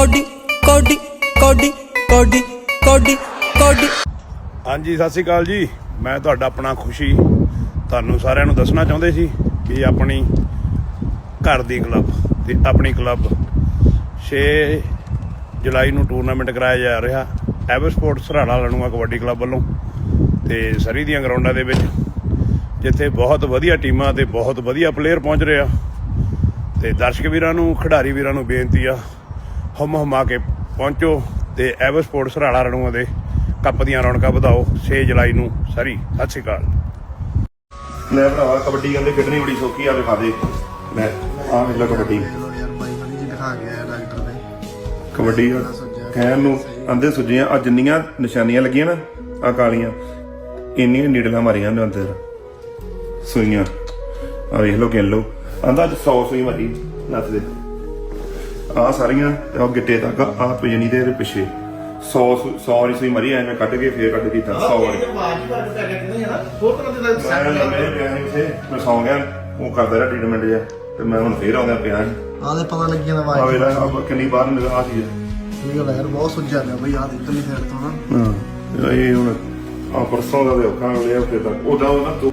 Cody ਕੋਡੀ ਕੋਡੀ ਕੋਡੀ ਕੋਡੀ ਕੋਡੀ। ਹਾਂਜੀ, ਸਤਿ ਸ਼੍ਰੀ ਅਕਾਲ ਜੀ। ਮੈਂ ਤੁਹਾਡਾ ਆਪਣਾ ਖੁਸ਼ੀ। ਤੁਹਾਨੂੰ ਸਾਰਿਆਂ ਨੂੰ ਦੱਸਣਾ ਚਾਹੁੰਦੇ ਸੀ ਕਿ ਆਪਣੀ ਘਰ ਦੀ ਕਲੱਬ ਤੇ ਆਪਣੀ ਕਲੱਬ 6 ਜੁਲਾਈ ਨੂੰ ਟੂਰਨਾਮੈਂਟ ਕਰਾਇਆ ਜਾ ਰਿਹਾ, ਐਵਰ ਸਪੋਰਟਸ ਸਰਾੜਾ ਲਣੂਆ ਕਬੱਡੀ ਕਲੱਬ ਵੱਲੋਂ ਤੇ ਸਰੀ ਦੀਆਂ ਗਰਾਊਂਡਾਂ ਦੇ ਵਿੱਚ, ਜਿੱਥੇ ਬਹੁਤ ਵਧੀਆ ਟੀਮਾਂ ਤੇ ਬਹੁਤ ਵਧੀਆ ਪਲੇਅਰ ਪਹੁੰਚ ਰਹੇ ਆ। ਤੇ ਦਰਸ਼ਕ ਵੀਰਾਂ ਨੂੰ, ਖਿਡਾਰੀ ਵੀਰਾਂ ਨੂੰ ਬੇਨਤੀ ਆ ਹਮ ਹਮਾ ਕੇ ਪਹੁੰਚੋ ਤੇ ਐਵਰ ਸਪੋਰਟਸ ਸਰਾੜਾ ਰਣੂਆ ਦੇ ਕੱਪ ਦੀਆਂ ਰੌਣਕਾਂ ਵਧਾਓ। 6 ਜੁਲਾਈ ਨੂੰ ਸਰੀ। ਸਤਿ ਸ਼੍ਰੀ ਅਕਾਲ। ਲੈ ਭਰਾਵਾ, ਕਬੱਡੀ ਕਹਿੰਦੇ ਖੇਡਣੀ ਬੜੀ ਸੌਖੀ ਆ, ਦਿਖਾ ਦੇ। ਲੈ, ਆ ਵੇਖ ਕਬੱਡੀ। ਕਬੱਡੀ ਕਹਿਣ ਨੂੰ ਅੰਦੇ ਸੁੱਜੀਆਂ ਆ ਜਿੰਨੀਆਂ ਨਿਸ਼ਾਨੀਆਂ ਲੱਗੀਆਂ ਨਾ ਆ ਕਾਲੀਆਂ, ਇੰਨੀਆਂ ਨੀਡਲਾਂ ਮਾਰੀਆਂ ਨੇ ਅੰਦਰ। ਸੂਈਆਂ। ਆ ਵੇਖ ਲਓ ਕਿੰਨ ਲਓ। ਆਂਦਾ ਅੱਜ 100 ਸੂਈ ਮਾਰੀ, ਨੱਥ ਦੇ। ਆ ਸਾਰੀਆਂ ਤੇ ਉਹ ਗਿੱਟੇ ਤੱਕ ਆ ਪਿਜਣੀ ਦੇ ਇਹਦੇ ਪਿੱਛੇ। 100 100 ਵਾਲੀ ਸੂਈ ਮਰੀ ਐਵੇਂ ਕੱਢ ਕੇ ਫੇਰ ਕੱਢ ਕੀਤਾ 100 ਵਾਲੀ ਹੀ ਦੇ ਮੈਂ ਸੀ ਉੱਥੇ ਮੈਂ ਸੌਂ ਗਿਆ ਉਹ ਕਰਦਾ ਰਿਹਾ ਟ੍ਰੀਟਮੈਂਟ ਜਿਹਾ ਤੇ ਮੈਂ ਹੁਣ ਫੇਰ ਆਉਂਦਾ ਪਿਆ ਆਦੇ ਪਤਾ ਲੱਗੀ ਨਾ ਆਵਾਜ਼। ਵੇਲਾ ਆ ਕਿੰਨੀ ਬਾਹਰ ਨਿਗਾਹ ਸੀ ਇਹ ਗੱਲ ਯਾਰ ਬਹੁਤ ਸੁੱਜਿਆ ਪਿਆ ਬਈ ਆਹ ਇਧਰਲੀ ਸਾਈਡ ਤੋਂ ਨਾ। ਹਾਂ ਇਹ ਹੁਣ ਆ ਪਰਸੋਂ ਦਾ ਤੇ ਔਖਾ ਹੋ ਲਿਆ ਉੱਤੇ ਤੱਕ। ਉਹਦਾ ਉਹਦਾ ਦੋ